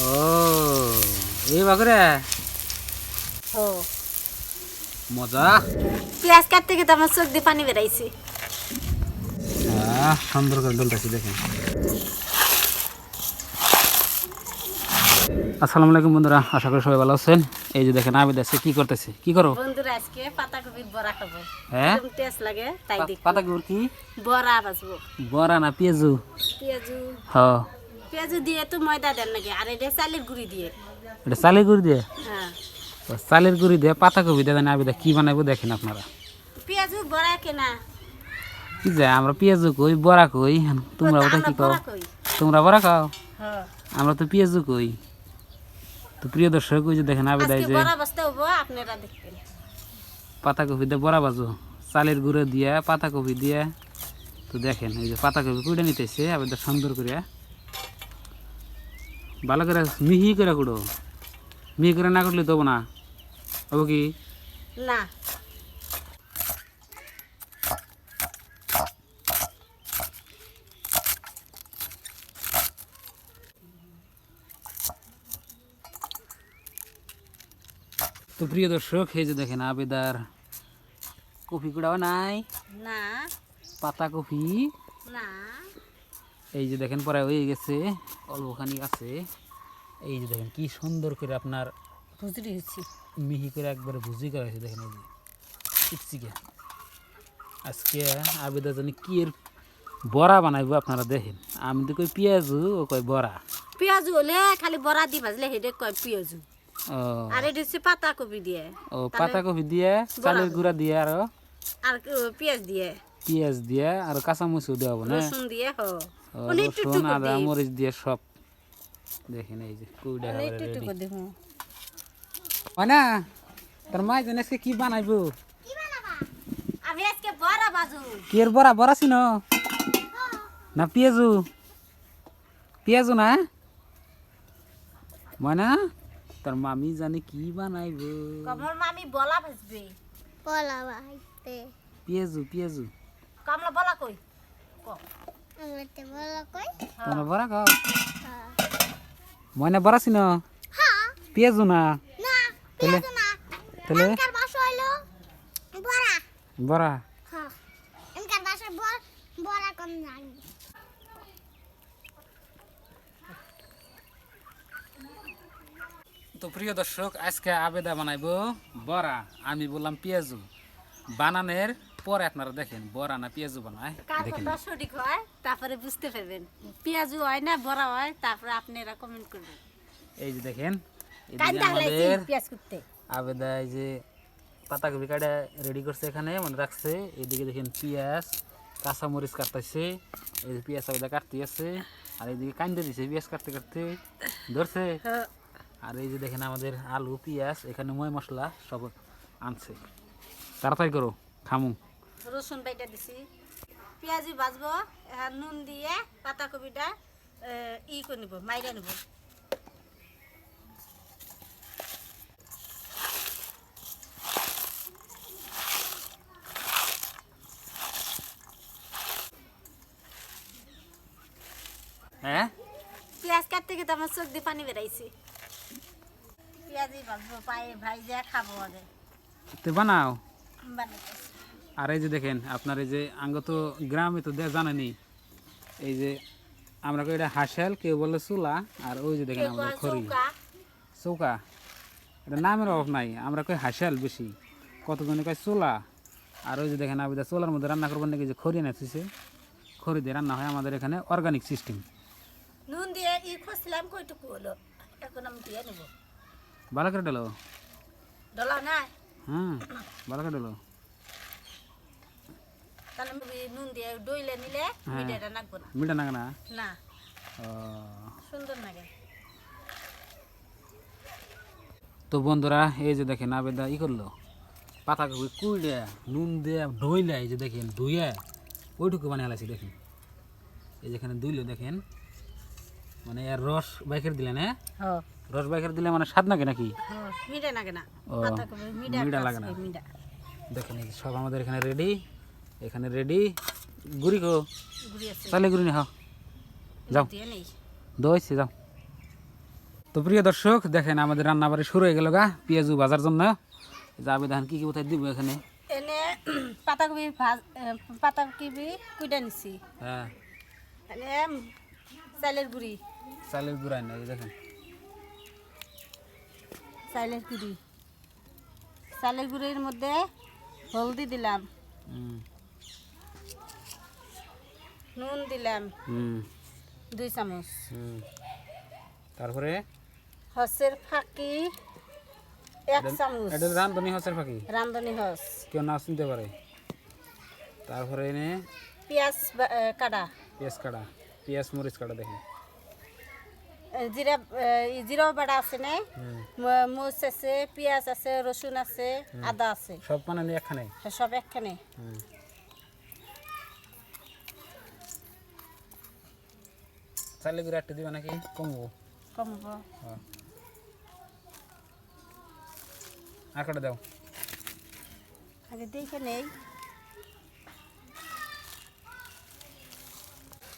ও এই বাগরে? ও। মজা। পেঁয়াজ কাটতে গিয়ে আমার চোখ দিয়ে পানি বেরাইছে। আহ, সুন্দর করে ডলতেছি দেখেন। আসসালামু আলাইকুম বন্ধুরা আশা করি সবাই ভালো আছেন। এই যে দেখেন আবিদ আছে কি করতেছে? কি করো? বন্ধুরা আজকে পাতাকপির বড়া খাব। হ্যাঁ? টেস্ট লাগে তাই দেখ। পাতা কি? বড়া না পেঁয়াজু? পেঁয়াজু। হ। পেঁয়াজু দিয়ে তো ময়দা দেন নাকি? আর এটা চালের গুঁড়ি দিয়ে। এটা চালের গুড়ি দিয়ে? হ্যাঁ। চালের গুড়ি দিয়ে পাতা কপি দিয়ে দেন আবিদা কি বানাবো দেখেন আপনারা। পেঁয়াজু বড়া কেনা। কি যে আমরা পেঁয়াজু কই বড়া কই তোমরা ওটা কি কও? তোমরা বড়া খাও? হ্যাঁ। আমরা তো পেঁয়াজু কই। তো প্রিয় দর্শক ওই যে দেখেন আবিদা এই যে বড়া বাজতে হব আপনারা পাতাকপি দিয়ে বড়া বাজো। চালের গুঁড়ো দিয়ে পাতাকপি দিয়ে। তো দেখেন এই যে পাতাকপি কুড়ে নিতেছে আবার সুন্দর করে ভালো করে মিহি করে কুড়ো মিহি করে না করলে দেবো না হব কি না তো প্রিয় দর্শক এই যে দেখেন আবেদার কপি কুড়াও নাই না পাতাকপি না এই যে দেখেন পরে হয়ে গেছে অল্পখানি আছে। এই যে দেখেন কি সুন্দর করে আপনার হচ্ছি। মিহি করে একবারে ভুজি করা হয়েছে দেখেন এই যে চিকচিকে আজকে আবেদা জানি কি এর বড়া বানাইবো আপনারা দেখেন। আমি তো কই পেঁয়াজু ও কই বড়া। পেঁয়াজু হলে খালি বড়া দি ভাজলে হেডে কয় পেঁয়াজু। আর এটা হচ্ছে পাতাকপি দিয়ে। ও পাতাকপি দিয়ে চালের গুঁড়া দিয়ে আর। আর পেঁয়াজ দিয়ে। পেঁয়াজ দিয়ে আর কাঁচামরিচও দেওয়া হবে না? রসুন দিয়ে হ। রসুন আদা মরিচ দিয়ে সব। দেখেন এই যে কুইডা হয় না? তোর মা জানে আজকে কি বানাইবো? আমি আজকে বড়া বাজু। কি এর বড়া? বড়া ছিল? না পেঁয়াজু। পেঁয়াজু না? ময়না তোর মামি জানে কি বানাইবো। কমল মামি বলা ভাজবে বলা ভাইতে পেঁয়াজু পেঁয়াজু। কমলা বলা কই। আমাতে বলা কই? তোমরা বড়া খাও হ্যাঁ। ময়না বড়া হ্যাঁ। পেঁয়াজু না? না তাহলে না। তাহলে এনকার হইল বড়া। বড়া। হ্যাঁ। এনকার বাসা বড়া কোন জানি। তো প্রিয় দর্শক আজকে আবেদা বানাইবো বড়া। আমি বললাম পেঁয়াজু। বানানের পরে আপনারা দেখেন বড়া না পেঁয়াজু বানায়। কার সঠিক হয় তারপরে বুঝতে পারবেন। পেঁয়াজু হয় না বড়া হয় তারপরে আপনারা কমেন্ট করবেন। এই যে দেখেন পেঁয়াজ করতে আবেদা এই যে পাতাকপি কাটা রেডি করছে এখানে মানে রাখছে। এদিকে দেখেন পেঁয়াজ কাঁচামরিচ কাটতেছে। এই যে পেঁয়াজ আবেদা কাটতে আছে। আর এইদিকে কান্দে দিছে পেঁয়াজ কাটতে কাটতে ধরছে। আর এই যে দেখেন আমাদের আলু পেঁয়াজ এখানে ময় মশলা সব আনছে। তাড়াতাড়ি করো খামু। রসুন বাইটা দিছি। পেঁয়াজি ভাজবো নুন দিয়ে পাতাকপিটা ই করে নিব মাইরা নিব। হ্যাঁ? পেঁয়াজ কাটতে গিয়ে আমার চোখ দিয়ে পানি বেরাইছে। পেঁয়াজি ভাজবো পায়ে ভাই যা খাব আগে। তো বানাও। বানাইতেছি। আর এই যে দেখেন আপনার এই যে আঙ্গ তো গ্রামে তো দে- জানেনি। এই যে আমরা কই এটা হাঁসাল কেউ বলে চুলা আর ওই যে দেখেন কেউ আমাদের খড়ি। চৌকা। এটা নামের অভাব নাই আমরা কই হাঁসাল বেশি। কতজনে কয় চুলা? আর ওই যে দেখেন আবিদা চুলার মধ্যে রান্না করবেন নাকি যে খড়ি নেছে খড়ি দিয়ে রান্না হয় আমাদের এখানে অর্গানিক সিস্টেম নুন দিয়ে ই খুঁজছিলাম কইটুকু হলো। এখন আমি দিয়ে নেব। ভালো করে ডেলো। ডলা না হ্যাঁ ভালো করে ডেলো। তাহলে নুন দিয়ে ডইলে নিলে মিডিয়াটা নাকবো না। মিঠা নাগে না? না। সুন্দর লাগে তো বন্ধুরা এই যে দেখেন আবেদা ই করল। পাতা কপি কুইডে নুন দিয়ে ধুইলে এই যে দেখেন ধুয়ে ওইটুকু বানিয়ে হালাইছি দেখেন। এই যেখানে ধুইলো দেখেন। মানে এর রস বাইকের দিলে হ্যাঁ হ্যাঁ রস বাইকের দিলে মানে স্বাদ নাকি নাকি? হ্যাঁ মিডা লাগে না। পাতাকপি মিডা লাগে না। মিডা দেখেন সব আমাদের এখানে রেডি এখানে রেডি গুড়ি কো আছে। চালে গুড়ি নি হ। যাও। দইছে যাও। তো প্রিয় দর্শক দেখেন আমাদের রান্না বাড়ি শুরু হয়ে গেল গা পেঁয়াজু ভাজার জন্য। যাবে দেখেন কি কি কোথায় দিব এখানে? এনে পাতাকপি ভাজ পাতাকপি কুইটা নিছি। হ্যাঁ। এনে চাইলের গুড়ি। চালের গুঁড়া না দেখেন। চাইলের গুড়ি। চালের গুঁড়ির মধ্যে হলদি দিলাম। হুম। নুন দিলাম। হুম। দুই চামচ। হুম। তারপরে? হসের ফাঁকি এক চামচ। এটা রান্ধনি হসের ফাঁকি? রান্ধনি হস। কেউ না শুনতে পারে। তারপরে এনে? পেঁয়াজ কাটা। পেঁয়াজ কাটা। পেঁয়াজ মরিচ কাটা দেখেন এ, জিরা জিরাও বাটা আছে না? মরিচ আছে পেঁয়াজ আছে রসুন আছে আদা আছে। সব মানে একখানে? হ্যাঁ, সব একখানে। হুম। চালের গুঁড়া একটা দিবা নাকি? কমবো। কমবো। হ্যাঁ। আর কটা দাও? আগে দেখে নেই।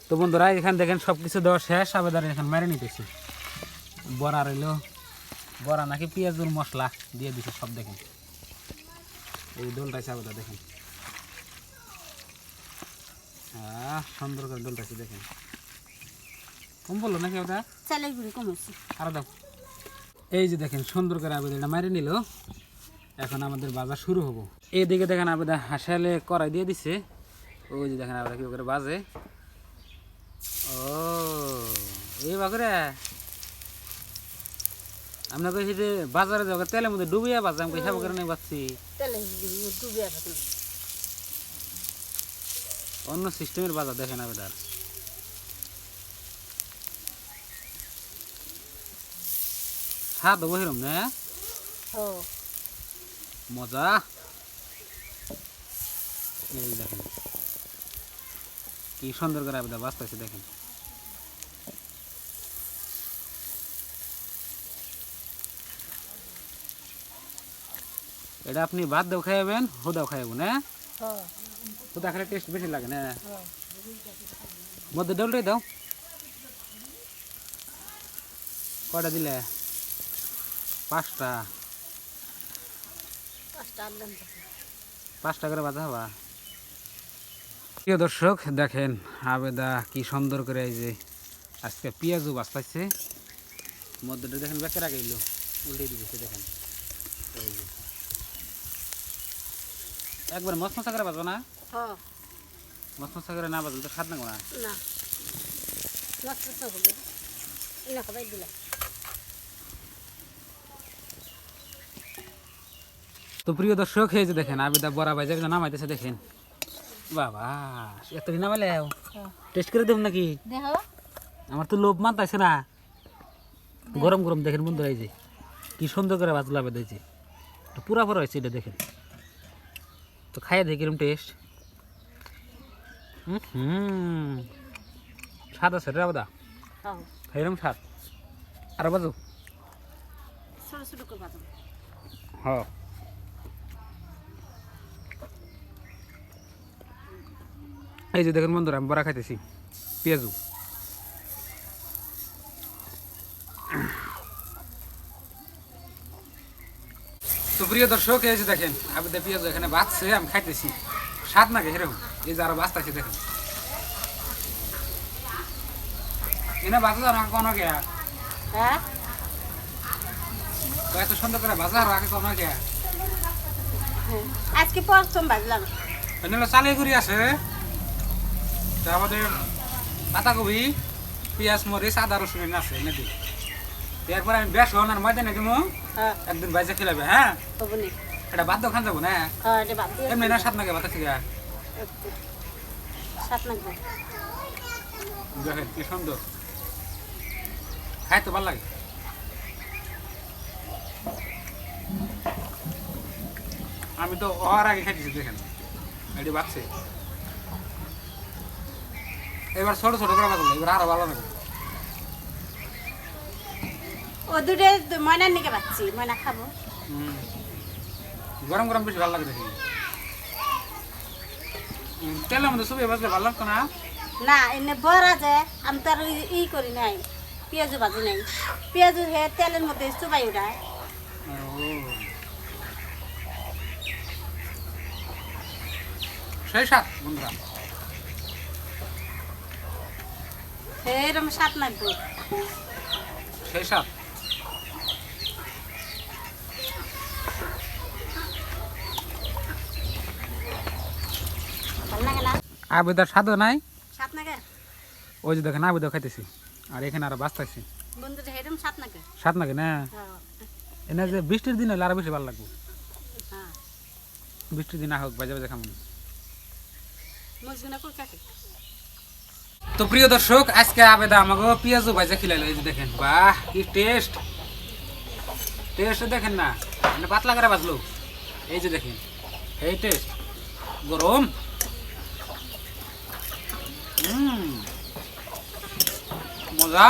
তো বন্ধুরা এখানে দেখেন সব কিছু দেওয়া শেষ। আবেদন এখন মেরে নিতেছি। বড়া রইল। বড়া নাকি পেঁয়াজুর মশলা দিয়ে দিছে সব দেখেন। এই দোলটাছে আবেদা দেখেন। সুন্দর করে দোলটাছি দেখেন। কম বলল নাকি ওটা? চালের গুঁড়ি কমেছি আরও দাও। এই যে দেখেন সুন্দর করে আবেদনটা মারি নিল। এখন আমাদের বাজার শুরু হব। এইদিকে দেখেন আবেদা হাসালে কড়াই দিয়ে দিছে। ওই যে দেখেন আবেদা কি করে বাজে। ও এই বাকরে আমরা কইছি যে বাজারে যাব তেলের মধ্যে ডুবিয়া বাজে আমি হিসাব করে নেই পাচ্ছি অন্য সিস্টেমের বাজার দেখেন আবেদার হব হিরম না? মজা। এই দেখেন। কি সুন্দর করে আবেদা বাঁচতেছে দেখেন। এটা আপনি ভাত দাও খাইবেন হুদাও খাইবেন হ্যাঁ ও হুদা খেলে টেস্ট বেশি লাগে না? মধ্যে ডলটাই দাও। কয়টা দিলে? পাঁচটা। পাঁচটা করে বাজা হবা। প্রিয় দর্শক দেখেন আবেদা কি সুন্দর করে এই যে আজকে পেঁয়াজও বাঁচতেছে। মধ্যটা দেখেন বেকের আগে এলো উল্টে দিতেছে দেখেন। একবার মশ মশা করে বাজবো না? মশ মশা করে না বাজলে তো স্বাদ না? না না নষ্ট তো প্রিয় দর্শক এই যে দেখেন আবেদা বড়া বাজে নামাইতেছে দেখেন। বাবা এত নামালে টেস্ট করে দেব নাকি? আমার তো লোভ মানতাছে না। গরম গরম দেখেন বন্ধু এই যে কি সুন্দর করে বাজলা বেঁধেছে। পুরা পুরা হয়েছে এটা দেখেন। তো খাইয়ে দেখি কিরম টেস্ট। হুম। স্বাদ আছে রে বাদা হ্যাঁ। এরম স্বাদ। আর বাজু? ছোটো ছোটো করে বাদাম হ এই যে দেখেন বন্ধুরা আমি বড়া খাইতেছি পেঁয়াজু। তো প্রিয় দর্শক এই যে দেখেন আবেদা পেঁয়াজু এখানে বাঁচছে আমি খাইতেছি। স্বাদ নাকি এরকম এই যে আরও বাঁচতেছে দেখেন। এনে বাঁচা যাও না কোনো কে হ্যাঁ? এত সুন্দর করে বাজার আগে কোনো কে আজকে প্রথম বাজলাম। এনে চালিগুড়ি আছে। তারপরে পাতাকপি পেঁয়াজ মরিচ আদা রসুন আছে দিই। এরপরে আমি বেশ হন আর ময়দানে দিব হ্যাঁ। একদিন বাইজে খেলাবে হ্যাঁ? এটা বাদ খান যাব না? হ্যাঁ এমনি না সাত নাগে বাতা থেকে। দেখেন কি সুন্দর। খাই তো ভালো লাগে। আমি তো হওয়ার আগে খাইতেছি দেখেন। এটি বাচ্চে এবার ছোট ছোট করে বাজলো এবার আরও ভালো লাগে ও দুটো ময়নার নিকে পাচ্ছি ময়না খাব। গরম গরম বেশি ভালো লাগে দেখি। তেলের মধ্যে সবই বাজলে ভালো লাগতো না? না এনে বড়া যে আমি তো আর ই- করি নাই পেঁয়াজু ভাজি নাই। পেঁয়াজু হে তেলের মধ্যে চুবাই উঠায়। সেই সাত বন্ধুরা হে এরম স্বাদ লাগবে। সেই আবেদার নাই। ওই যে দেখেন আবেদা খাইতেছি। আর এখানে আর বাঁচতেছি। বন্ধুরা স্বাদ নাকি না? হ্যাঁ। এনে যে বৃষ্টির দিন হলে আরও বেশি ভালো লাগবে। হ্যাঁ। বৃষ্টির দিন হোক বাজে বাজে খামুন মজগুনা করে কাকে তো প্রিয় দর্শক আজকে আবেদা আমাকে পেঁয়াজও ভাজা খিলাইলো, এই যে দেখেন, বাহ, কি টেস্ট টেস্ট দেখেন না মানে পাতলা করে বাজলো এই যে দেখেন, এই টেস্ট গরম। মজা।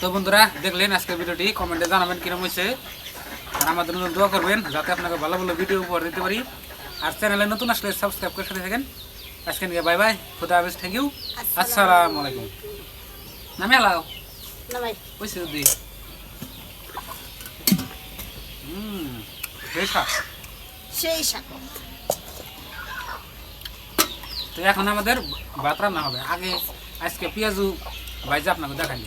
তো বন্ধুরা, দেখলেন আজকের ভিডিওটি কমেন্টে জানাবেন কিরম হয়েছে। আর আমাদের দোয়া করবেন, যাতে আপনাকে ভালো ভালো ভিডিও উপহার দিতে পারি। আর চ্যানেলে নতুন আসলে সাবস্ক্রাইব করে সাথে থাকেন। আজকে নিয়ে বাই বাই খুদা হাফেজ থ্যাংক ইউ আসসালামু আলাইকুম। নামে আলাও না ভাই ওইসে যদি হুম সেই স্বাদ তো এখন আমাদের ভাত রান্না হবে। আগে আজকে পেঁয়াজু ভাইজা আপনাকে দেখাই।